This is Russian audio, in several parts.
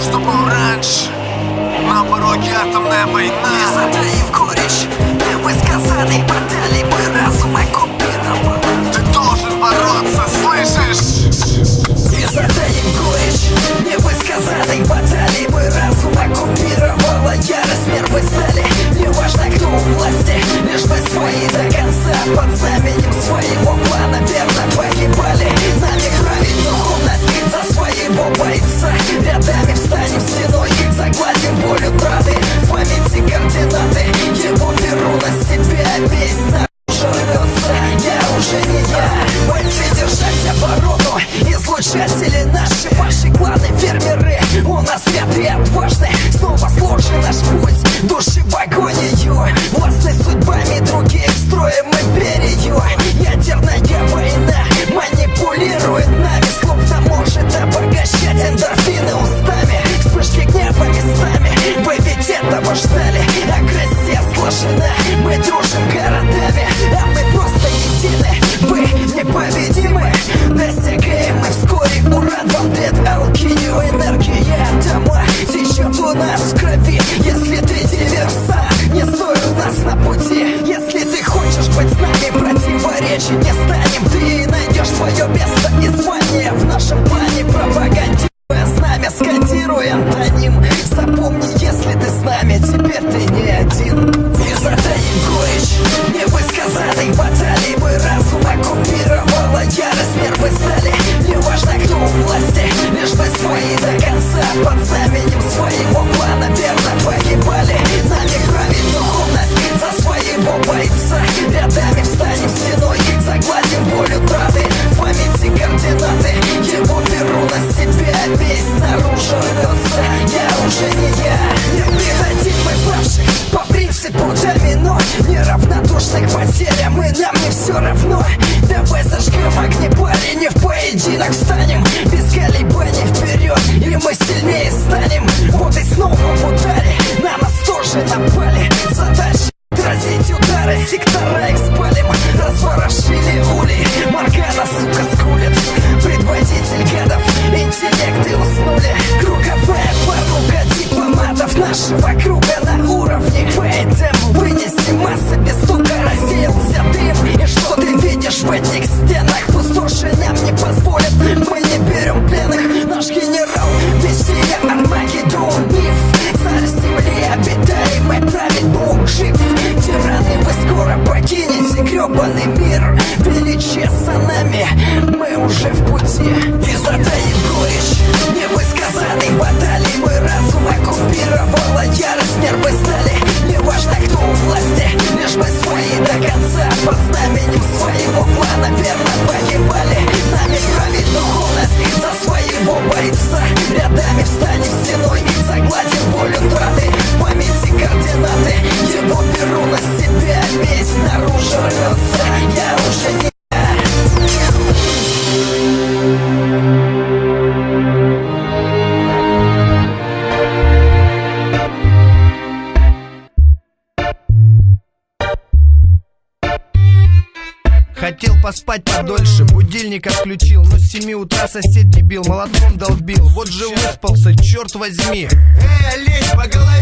что был раньше На пороге атомная война крови Если ты диверсант Не стой у нас на пути. Если ты хочешь быть с нами Противоречить не станем. Ты найдешь свое место и звание В нашем плане пропагандируя И нам не все равно. Давай зажгем огнепали Не в поединок встанем. Без колебаний вперед И мы сильнее станем. Вот и снова в ударе Под знаменем своего плана Верно погибали. Нами правит духовность За своего бойца Рядами встанем стеной. Загладим боль утраты Хотел поспать подольше, будильник отключил. Но с 7 утра сосед дебил, молотком долбил. Вот же выспался, черт возьми. Эй, олень, по голове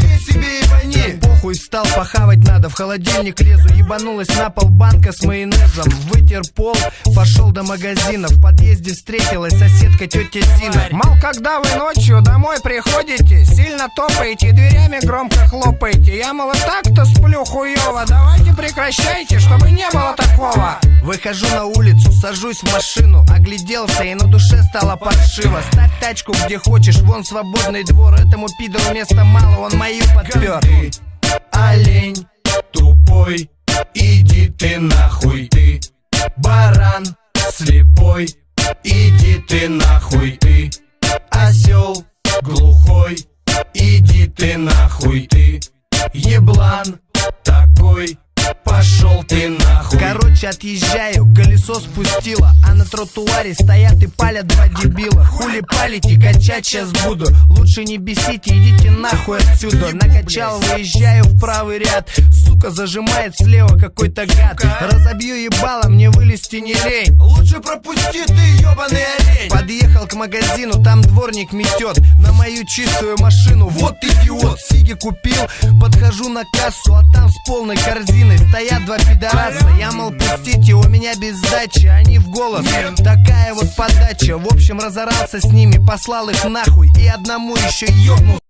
Похуй встал, похавать надо, в холодильник лезу Ебанулась на пол банка с майонезом. Вытер пол, пошел до магазина. В подъезде встретилась соседка тетя Зина. Мол, когда вы ночью домой приходите Сильно топаете, дверями громко хлопаете. Я, мол, и так-то сплю хуево Давайте прекращайте, чтобы не было такого. Выхожу на улицу, сажусь в машину. Огляделся и на душе стало паршиво. Ставь тачку где хочешь, вон свободный двор. Этому пидору места мало, он мою подпер олень тупой, иди ты нахуй. Ты баран слепой, иди ты нахуй Короче, отъезжаю, колесо спустило А на тротуаре стоят и палят два дебила. Хули палите, качать сейчас буду. Лучше не бесите, идите нахуй отсюда. Накачал, выезжаю в правый ряд. Сука зажимает слева какой-то гад. Разобью ебало, мне вылезти не лень. Лучше пропусти ты, ебаный олень. Подъехал магазину, там дворник метет. На мою чистую машину, вот идиот Сиги купил, подхожу на кассу А там с полной корзиной стоят два пидораса. Я, мол, пустите, у меня без сдачи Они в голос, такая вот подача. В общем, разорался с ними, послал их нахуй. И одному еще ёбнул